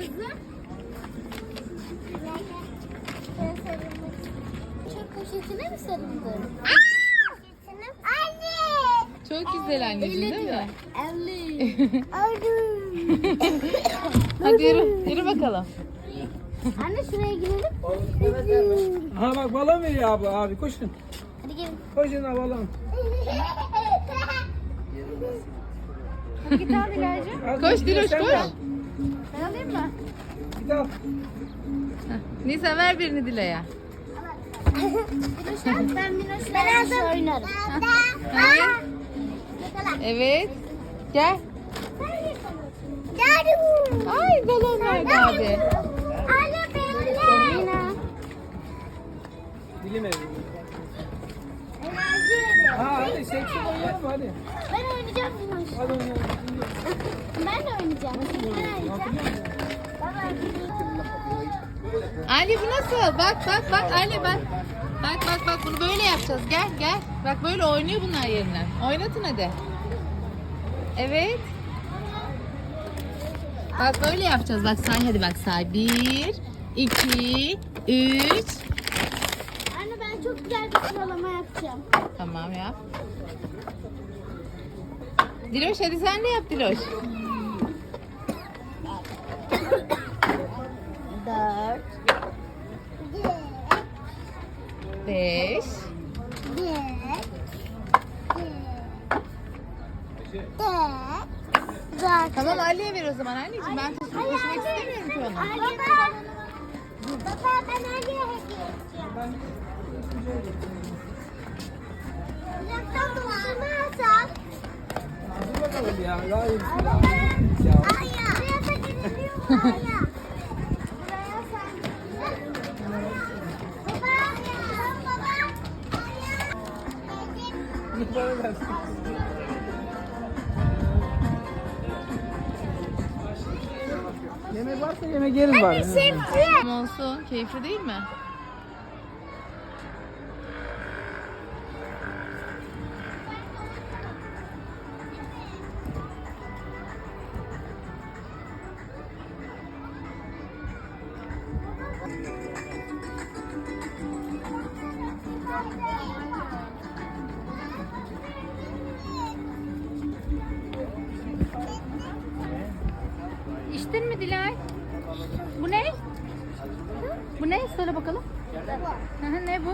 kızım? Çöp poşetine mi sarıldın? Anne! Çok güzel anneciğim değil mi? Elli. Hadi yürü, yürü bakalım. Anne şuraya girelim. Ha bak balon veriyor abi abi koşun. Hadi gelin. Koşun ha balon. Git al Dilara'cığım. Az Koş Diloş, koş. Alayım mı? Heh, Nisa ver birini Dila'ya. Diloş al. Ben Minoş'la ben aldım. oynarım. Hadi. Evet. Gel. Ay balon verdi abi. Anne benimle. Mina. Dilim evi. Ha hadi seksi oynayalım hadi. Ben oynayacağım Minoş. Hadi oynayalım. Ben de oynayacağım. Ben oynayacağım. Ali bu nasıl? Bak bak bak Ali bak. Bak bak bak bunu böyle yapacağız. Gel gel. Bak böyle oynuyor bunlar yerinden. Oynatın hadi. Evet. Bak böyle yapacağız. Bak say hadi bak say. Bir, iki, üç. Anne ben çok güzel bir sıralama yapacağım. Tamam yap. Diloş hadi sen de yap Diloş. Dört. Beş. Dört. Tamam Ali'ye ver o zaman anneciğim. Ben taşımak istemiyorum ki onu. Baba. Baba ben Ali'ye hediye edeceğim. Uzaktan dolaşımı alsam. Hadi bakalım ya. Daha iyi şey. Aya. Buraya da gidebiliyor mu Aya? Yemek varsa yemek yeriz bari. Tamam olsun. Keyifli değil mi? İçtin mi Dilay? Bu ne? Bu ne? Söyle bakalım. Hı, ne bu?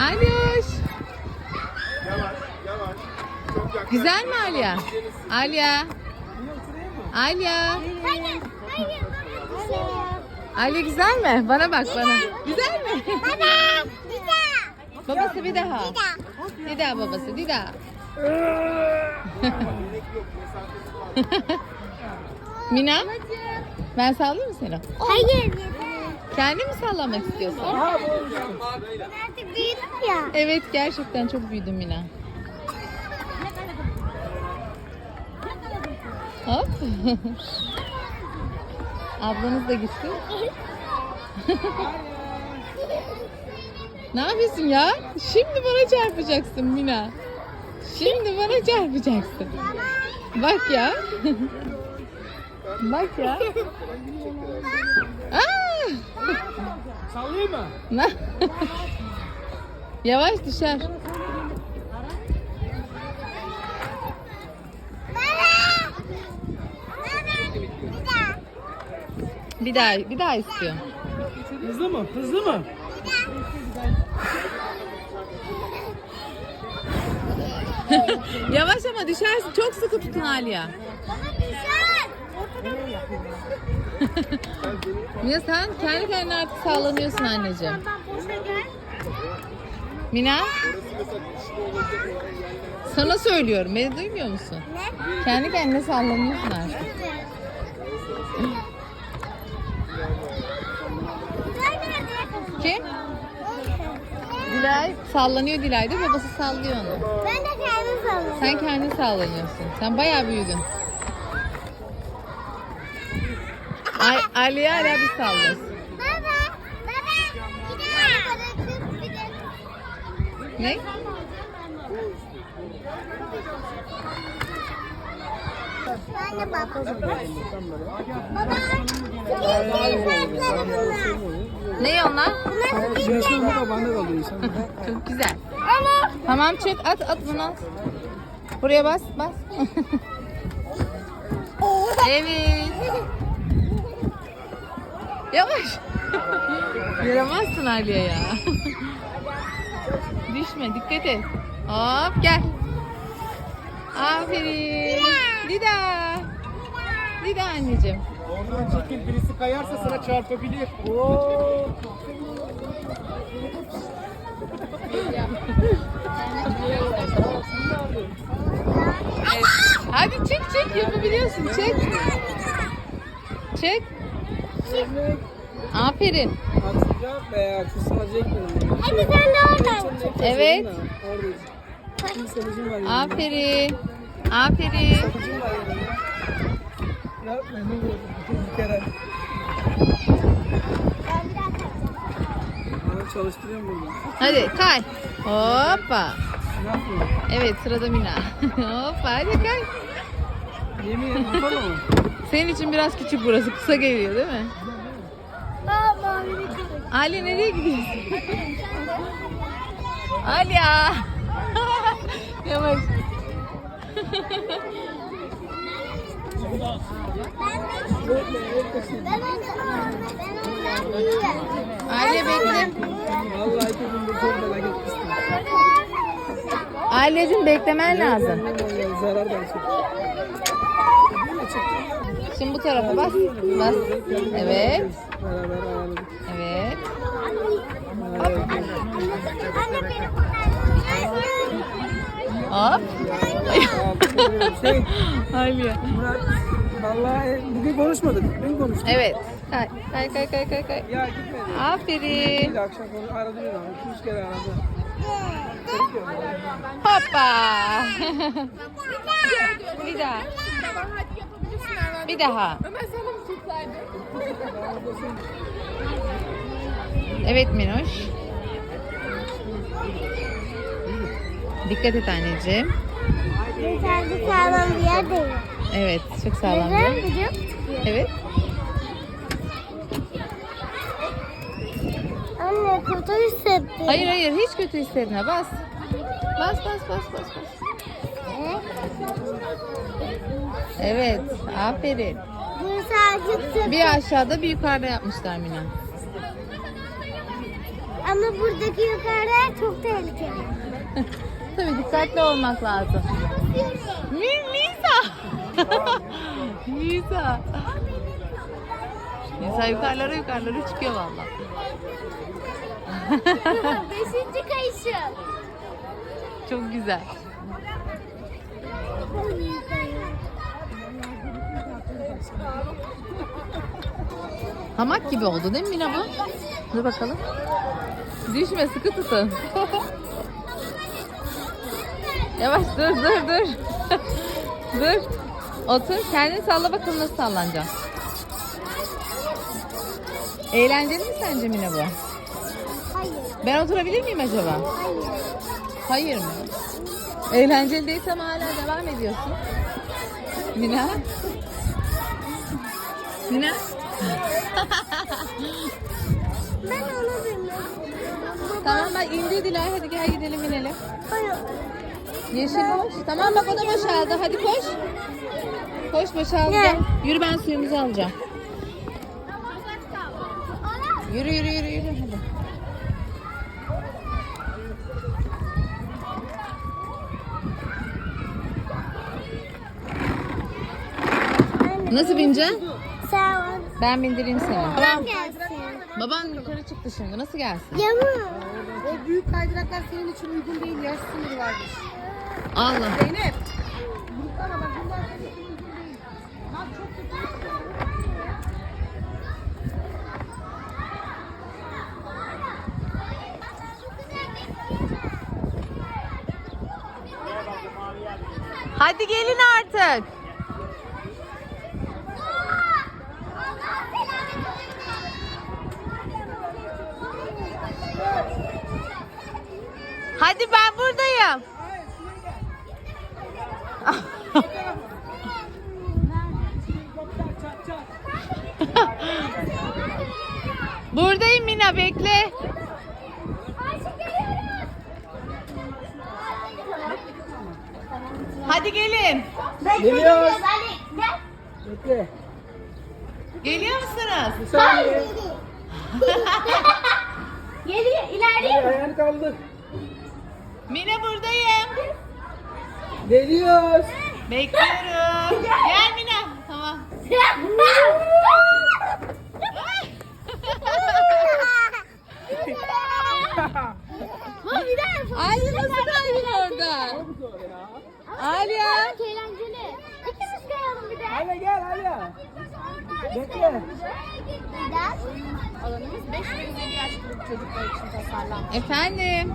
Alyoş. Güzel mi Alya? Alya. Alya. Hayır, hayır, baba bir şey yap. Alya güzel mi? Bana bak bana. Güzel mi? Baba, güzel. babası bir daha. Bir daha babası bir daha. Mina ben sallayayım mı seni? Hayır. Kendi mi sallamak istiyorsun? Ha bu olmuş. Ben artık büyüdüm ya. Evet gerçekten çok büyüdüm Mina. Hop. Ablanız da gitti. Ne yapıyorsun ya? Şimdi bana çarpacaksın Mina. Şimdi bana çarpacaksın. Bak ya. Bak ya. Sallayayım mı? Yavaş düşer. Bir daha, bir daha istiyor. Hızlı mı? Hızlı mı? Yavaş ama düşersin. Çok sıkı tutun Aliya. Baba düşer. Mina sen kendi kendine artık sallanıyorsun anneciğim. Mina sana söylüyorum. Beni duymuyor musun? Ne? Kendi kendine sallanıyorsun artık. Kim? Dilay sallanıyor Dilay'da babası sallıyor onu. Ben de kendim sanırım. Sen kendin sallanıyorsun. Sen bayağı büyüdün. Ay, Ali'ye hala bir sallıyorsun. Baba, baba. Bir de. Ne? Bak. Baba, bunlar. Ne onlar? Yaşlı balıkları. baba bende kalıyor insan. Çok güzel. Ama Tamam çek at at bunu at. Buraya bas bas. evet. Yavaş. Yaramazsın Aliye ya. Düşme dikkat et. Hop gel. Aferin. Dida. Dida anneciğim. Ondan çekil birisi kayarsa sana çarpabilir. Oo. Evet. Hadi çek çek yapabiliyorsun çek. Çek. Aferin. Atacağım veya kısalacak mı? hadi sen de oradan. Evet. Oradayız. Bir salıcım var yanımda. Aferin. Aferin. Salıcım var yanımda. Ya beni vurdu. Bir kere. Ben bir daha kaçacağım. Bana çalıştırıyorum burada. Hadi kay. Hoppa. Ne yapıyorsun? Evet sırada Mina. Hoppa hadi kay. Yemin tutamam mı? Senin için biraz küçük burası. Kısa geliyor değil mi? Ali nereye gidiyorsun? Yavaş. Ben ondan büyüğüm. Alya bekle. Alyacığım beklemen lazım. Zarar. Şimdi bu tarafa bas. Bas. Evet. Evet. Anne beni kurtar. Hop. Murat, vallahi bugün konuşmadık. Dün konuştuk. Evet. Kay kay kay kay kay. kay. Ya gitmedi. Aferin. Bir akşam konu aradı beni ama. İki üç kere aradı. Hoppa. Bir daha. Bir daha. Evet Minoş. Dikkat et anneciğim. Yeterli sağlam bir yer değil. Evet, çok sağlam. Bir- biliyor Evet. Anne kötü hissettim. Hayır hayır, hiç kötü hissetme. Bas. Bas bas bas bas bas. Evet, aferin. Bir aşağıda bir yukarıda yapmışlar Mina. Ama buradaki yukarıda çok tehlikeli. Tabii dikkatli olmak lazım. Mi Nisa. Nisa. Nisa yukarılara yukarılara çıkıyor valla. Beşinci kayışım. Çok güzel. Hamak gibi oldu değil mi Mina bu? Dur bakalım. Düşme sıkı tutun. Yavaş dur dur dur. dur. Otur kendini salla bakalım nasıl sallanacaksın. Eğlenceli mi sence Mina bu? Hayır. Ben oturabilir miyim acaba? Hayır. Hayır mı? Eğlenceli değilse ama hala devam ediyorsun. Mina? Mina? Ben onu bilmiyorum. Tamam bak indi Dilay hadi gel gidelim inelim. Hayır. Yeşil boş. Tamam bak o da boşaldı. Hadi koş. Koş boşaldı. Gel. Yürü ben suyumuzu alacağım. Yürü yürü yürü yürü hadi. Nasıl bineceksin? Sağ ol. Ben bindireyim seni. Babam gelsin. Baban yukarı çıktı şimdi. Nasıl gelsin? Yama. O büyük kaydıraklar senin için uygun değil. Yaş sınırı varmış. Allah. Zeynep. Gruplama bak bunlar senin için uygun değil. Bak çok kötü. Hadi gelin artık. Hadi ben buradayım. Buradayım Mina bekle. Hadi gelin. Geliyoruz. Bekle. Geliyor musunuz? Bir saniye. Geliyor ileride. ayağını kaldır. Mina buradayım. Geliyoruz. Bekliyorum. Gel Mina. Tamam. Aliye nasıl kaydın orada? Aliye. Çok eğlenceli. Hadi gel hadi. Bekle. Alanımız 5 ve yaş çocuklar için tasarlanmış. Efendim.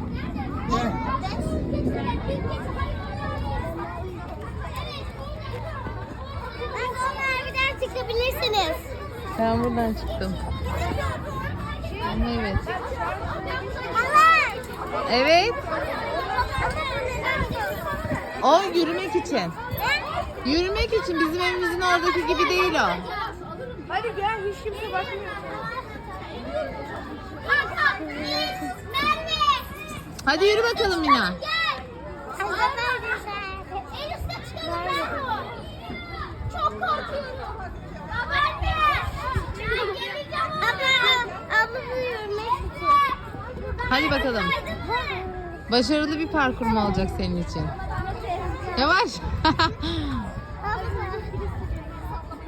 Çıkabilirsiniz. Ben buradan çıktım. Ama. Evet. Evet. O yürümek için. Yürümek için bizim evimizin oradaki gibi değil o. Hadi gel hiç kimse bakmıyor. Hadi yürü bakalım Mina. Çok korkuyorum. Hadi bakalım. Başarılı bir parkur mu olacak senin için? Yavaş.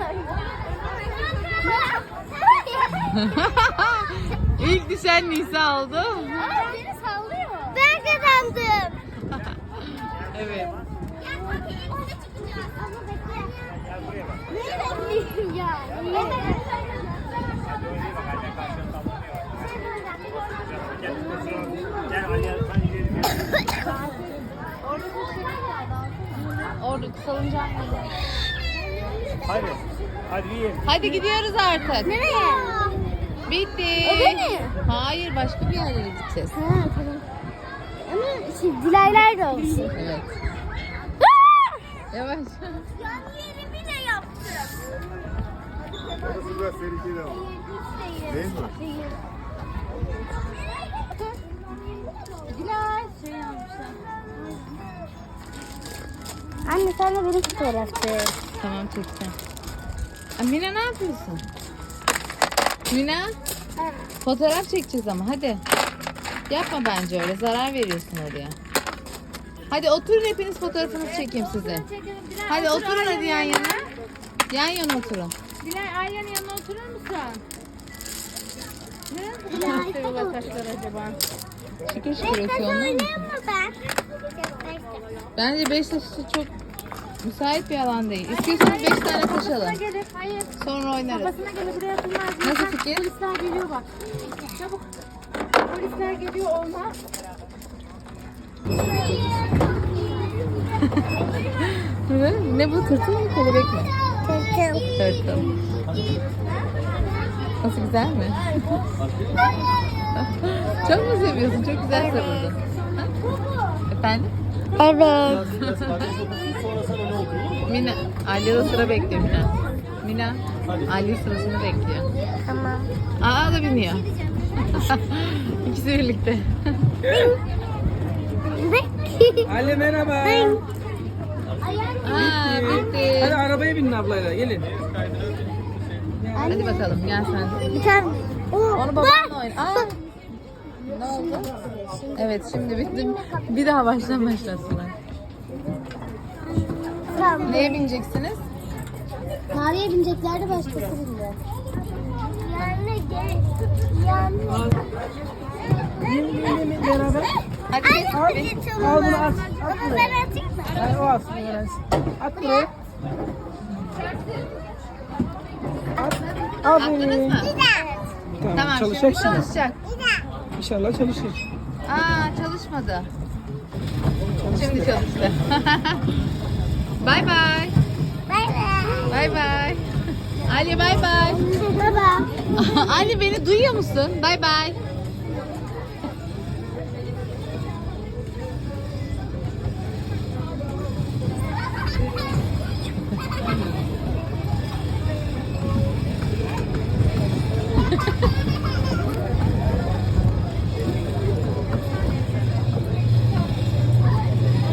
İlk düşen Nisa oldu. Ben kazandım. Evet. Orada salıncağın yanında. Hadi. Hadi yiyin. Hadi gidiyoruz artık. Nereye? Bitti. Eve mi? Hayır başka bir yerlere gideceğiz. Ha tamam. Ama şey, dilaylar da olsun. Evet. Yavaş. Yani yerimi de yaptım. Orası biraz tehlikeli ama. Değil mi? Dilay şey yapmışlar. Anne sen de beni fotoğraf çek. Tamam çekeceğim. Aa, Mina ne yapıyorsun? Mina fotoğraf çekeceğiz ama hadi. Yapma bence öyle zarar veriyorsun oraya. Hadi oturun hepiniz fotoğrafınızı çekeyim size. Hadi oturun hadi yan yana. Yan yana oturun. Dilay Arya'nın yanına oturur musun? Ne? Dilay. Seviyorlar taşlar acaba? Şükür şükür ötüyor onlar? Oynayayım mı ben? Bence Beşiktaş için çok müsait bir alan değil. İstiyorsanız 5 tane taş alın. Gelir. Hayır. Sonra oynarız. Kafasına gelir buraya atılmaz. Nasıl fikir? Polisler geliyor bak. Çabuk. Polisler geliyor olmaz. Ne? Ne bu tırtıl mı kelebek mi? Tırtıl. Tırtıl. Nasıl güzel mi? Çok mu seviyorsun? Çok güzel savurdun. Ha? Efendim? Evet. Mina, Ali de sıra bekliyor Mina. Mina, Ali sırasını bekliyor. Tamam. Aa da biniyor. İkisi birlikte. Ali merhaba. Aa, bitti. Hadi arabaya binin ablayla gelin. Hadi bakalım gel sen. Bir tane. Onu babanla oyna. Aa. Ne oldu? Evet şimdi bitti. Bir daha baştan başlasınlar. Tamam. Neye bineceksiniz? Maviye bineceklerdi başkası bindi. Yani gel. Bin bin beraber. Hadi Ay, geç. tamam. Al bunu at. At buraya. ben atayım mı? Hayır o atsın öğrensin. At buraya. At. Attınız Aferin. mı? Tamam, Tamam şimdi çalışacaksınız. çalışacak. İnşallah çalışır. Aa çalışmadı. Şimdi çalıştı. Bay bay. Bay bay. Bay bay. Ali bay bay. Baba. Ali beni duyuyor musun? Bay bay.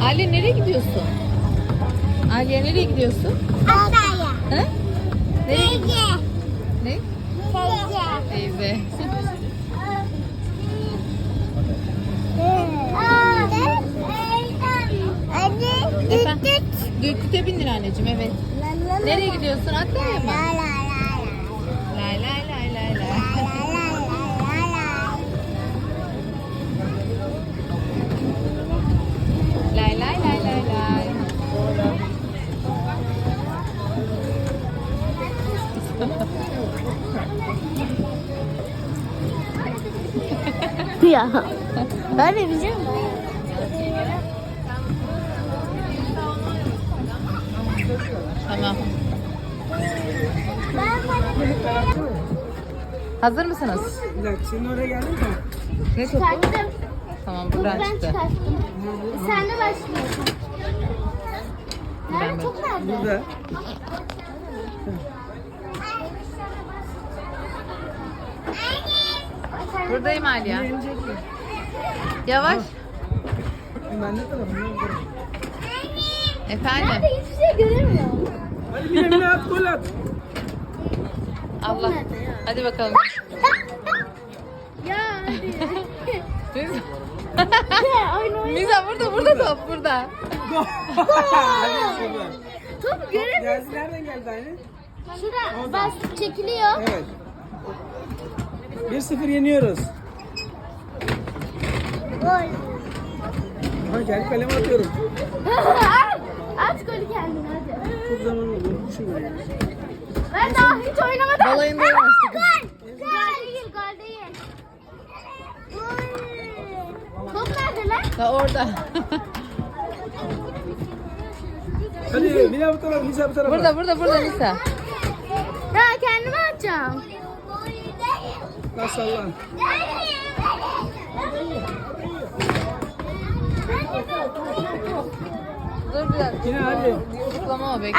Ali nereye gidiyorsun? Aliye nereye gidiyorsun? Aşağıya. He? Nereye? Teyze. Ne? Teyze. Teyze. Anne, düt düt. Bindir anneciğim evet. Nereye gidiyorsun? Atlamaya mı? Ya. Ben de bileceğim. Tamam. Hazır mısınız? Bir dakika senin oraya geldin mi? Ne çıkarttım. Tamam buradan Ben çıktı. çıkarttım. Sen de başlıyorsun. Ben Nerede? Top nerede? Burada. Buradayım mi? Yavaş. Ben ne tarafım? Efendim. Nerede? Hiçbir şey göremiyorum. Hadi bir emine at gol at. Allah. Hadi bakalım. ya hadi. Misa burada burada top burada. Topu göremiyorum. Nereden geldi anne? Şurada bas çekiliyor. Evet. 1-0 yeniyoruz. Gol. Ha kendi kaleme atıyorum. at, golü kendine hadi. Çok zaman oldu. Düşün böyle. Ben daha hiç oynamadım. Balayında Aa, oynamıştık. Gol. Gol değil, gol değil. Gol. Top nerede lan? Da orada. Hadi daha bu tarafa, daha bu tarafa. burada burada burada Misa. Ya kendime atacağım. Lan sallan. Dur bir dakika. Yine hadi. Zıplama o bekle.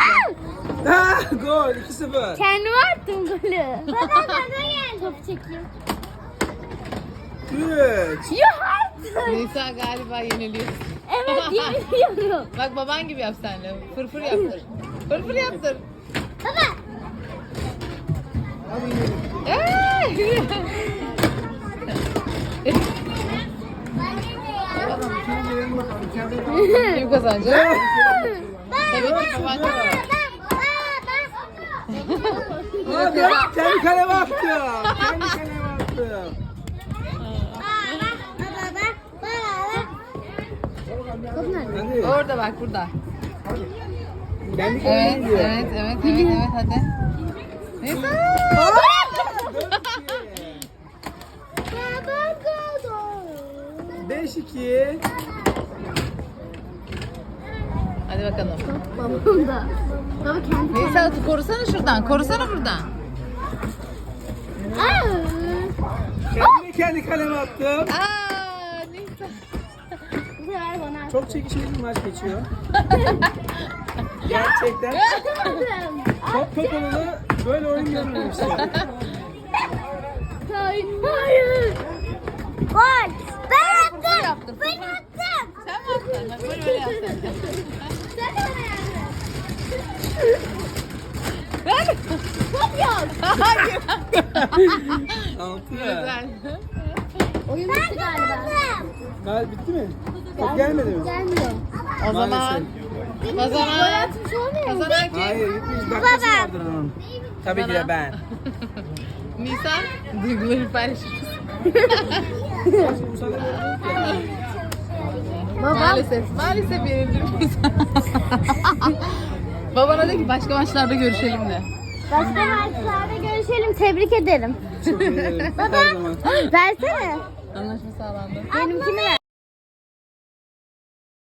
Ha, gol 2-0. Kendime attım golü. Baba bana gel. Top çekeyim. 3. Yuh artık. Nisa galiba yeniliyor. Evet yemin ediyorum. Bak baban gibi yap sen de. Fırfır yaptır. Fırfır yaptır. Baba. Eee! Kim kazanacak? Baban kazanacak. Hadi kendi kaleme attı. Kendi kaleme attı. Hadi. Orada bak burada. Kaleme Evet, evet, evet, evet, evet hadi. Nisa! 5-2. Hadi bakalım. Babam da. Baba kendi Nisa korusana şuradan, korusana buradan. Aa! Kendi kendi kaleme attım. Aa, Nisa. Bu sefer bana Çok çekişmeli bir maç geçiyor. Gerçekten. atamadım. Top topalını böyle oyun görmemiştim. Hayır. Hayır. Gol. Ben yaptın. Ben attım. Sen mi attın? Bak böyle böyle yaptın. Sen de bana. Ver. Top ya. Hayır. Altı. Güzel. Oyun bitti galiba. Gal bitti mi? Top gelmedi mi? Gelmiyor. O zaman Atmış olmuyor. kazanan kim? Hayır gitmiş. Dakikası vardır onun. Tabii ki de ben. Nisan duyguları paylaşırız. Maalesef, maalesef yenildim Nisan. Babana de ki başka maçlarda görüşelim de. Başka maçlarda görüşelim. Tebrik ederim. Zaman. Versene. Anlaşma sağlandı. Benimkini ver.